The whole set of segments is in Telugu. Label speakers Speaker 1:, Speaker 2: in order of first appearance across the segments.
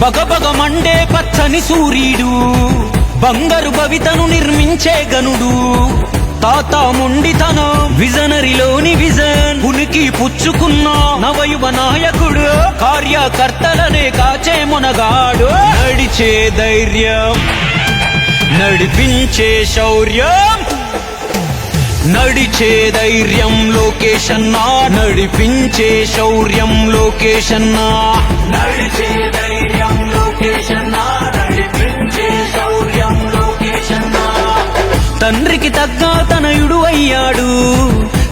Speaker 1: బగబగ మండే పచ్చని సూర్యుడు బంగారు భవితను నిర్మించే గనుడు. తాత మొండితన విజనరిలోని విజన్ ఉనికి పుచ్చుకున్న నవయువ నాయకుడు కార్యకర్తలనే కాచే మునగాడు. నడిచే ధైర్యం నడిపించే శౌర్యం. నడిచే ధైర్యం లోకేశన్నా నడిపించే శౌర్యం లోకేశన్నా. నడిచే ధైర్యం లోకేశన్నా తండ్రికి తగ్గ తనయుడు అయ్యాడు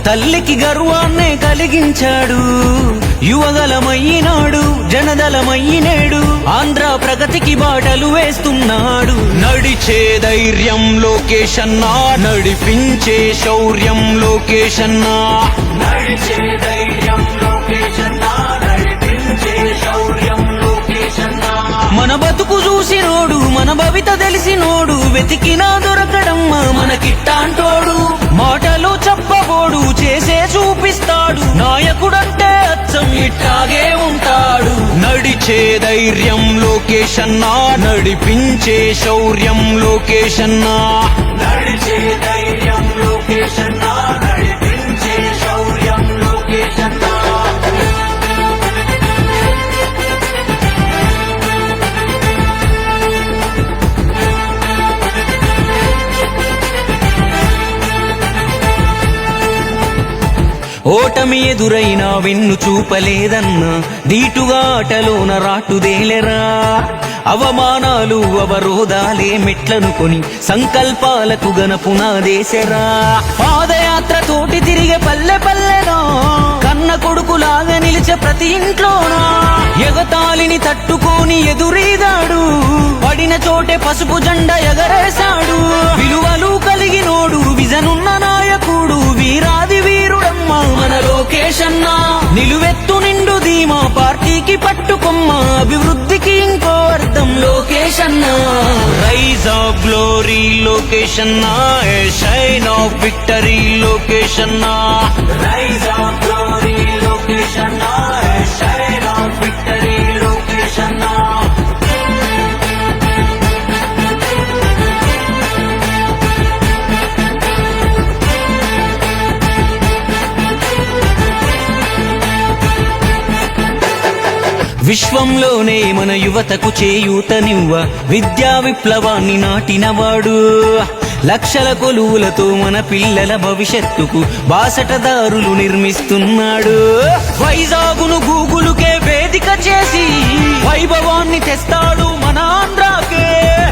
Speaker 1: తల్లికి గర్వాన్నే కలిగించాడు. యువగలమయ్యినాడు జనదలమయ్యినేడు. ఆంధ్ర ప్రగతికి బాటలు వేస్తున్నాడు. నడిచే ధైర్యం లోకేషన్నా నడిపించే శౌర్యం లోకేషన్నా నడిచే ధైర్యం లోకేషన్ బతుకు చూసినోడు మన భవిత తెలిసినోడు వెతికినా దొరకడమ్మా మనకిట్టాంటోడు మాటలు చెప్పబోడు చేసే చూపిస్తాడు నాయకుడంటే అచ్చం ఇట్టాగే ఉంటాడు. నడిచే ధైర్యం లోకేశన్నా నడిపించే శౌర్యం లోకేశన్నా నడిచే ధైర్యం లోకేశన్నా నడిపించే శౌర్యం లోకేశన్నా ఓటమి ఎదురైనా వెన్ను చూపలేదన్నా దీటుగా ఆటలోన రాటుదేలెరా. అవమానాలు అవరోధాలే మెట్లను కొని సంకల్పాలకు గన పునాదేశరా. పాదయాత్ర తోటి తిరిగే పల్లె పల్లెనా కన్న కొడుకులాగా నిలిచే ప్రతి ఇంట్లోనా? ఎగతాళిని తట్టుకొని ఎదురీదాడు పడిన చోటే పసుపు జెండా ఎగరేశాడు. విలువలు కలిగినోడు విజనున్న నాయకుడు వీరా ధీమా పార్టీకి పట్టుకొమ్మ. అభివృద్ధికి ఇంకో అర్థం లోకేశన్నా రైజ్ ఆఫ్ గ్లోరీ లోకేశన్నా షైన్ ఆఫ్ విక్టరీ లోకేశన్నా రైజ్ ఆఫ్ గ్లోరీ లోకేశన్నా షైన్ విశ్వంలోనే మన యువతకు చేయూతనివ్వ విద్యా విప్లవాన్ని నాటినవాడు. లక్షల కొలువులతో మన పిల్లల భవిష్యత్తుకు బాసటదారులు నిర్మిస్తున్నాడు. వైజాగును గూగులుకే వేదిక చేసి వైభవాన్ని తెస్తాడు మన ఆంధ్రాకే.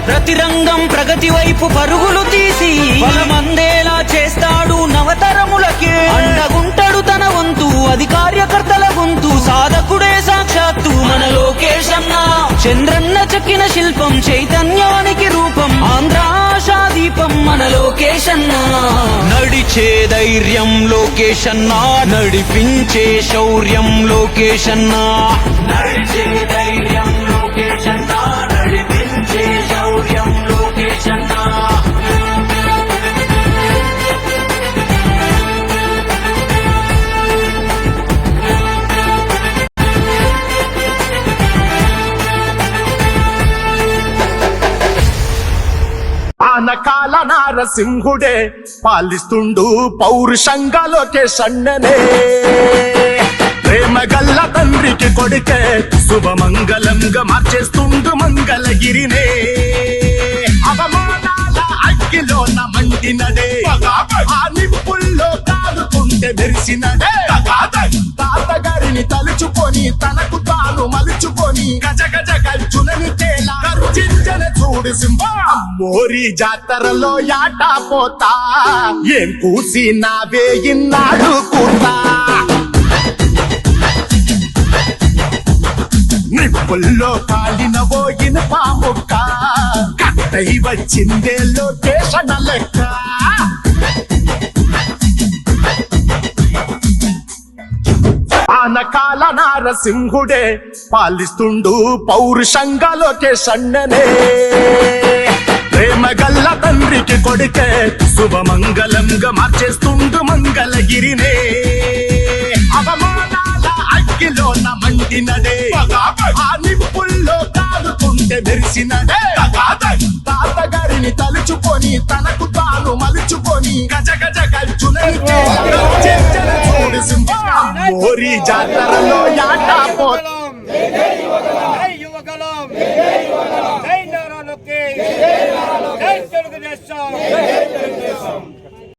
Speaker 1: ప్రతి రంగం ప్రగతి వైపు పరుగులు తీసి బలమందేలా చేస్తాడు నవతరములకే. అండగుంట లోకేశన్న. నడిచే ధైర్యం లోకేశన్నా. నడిపించే శౌర్యం లోకేశన్నా. నడిచే ధైర్యం
Speaker 2: పాల నారసింహుడే పాలిస్తుండు పౌరుషంగా లోకేష్ అన్ననే. ప్రేమ గల్ల తండ్రికి కొడుకే శుభమంగళంగా మార్చేస్తుండు మంగళగిరినే. అవమానాల అగ్గిలోన మండినదే ఆ నిప్పుల్లో కాలుతుంటే మెరిసినదే. తాతగారిని తలుచుకొని తనకు తాను మలుచుకొని గజ గజ గర్జునని తేలా చూడు సింహ. మోరి జాతరలో యాట పోతా. ఏం కూసి నావే ఇన్నాడు కూతా నిప్పుల్లో కాలిన పోయిన పాముక్క కట్టై వచ్చిందే లొకేషన్ లెక్క. ఆనకాల నారసింహుడే పాలిస్తుండు పౌరుషంగా లొకేషన్ననే. ప్రేమ గల్ల తండ్రికి కొడుకే. శుభమంగళంగా మార్చేస్తుండు మంగళగిరినే. అవమానాల అగ్గిలోన మండినదే. ఆ నిప్పుల్లో కాలు చేసినడే తాతగారిని తలుచుకొని తనకు తాను మలుచుకొని గజ గజ చర్చల చూడు సింహం. జాతరలో యాట
Speaker 3: Jai!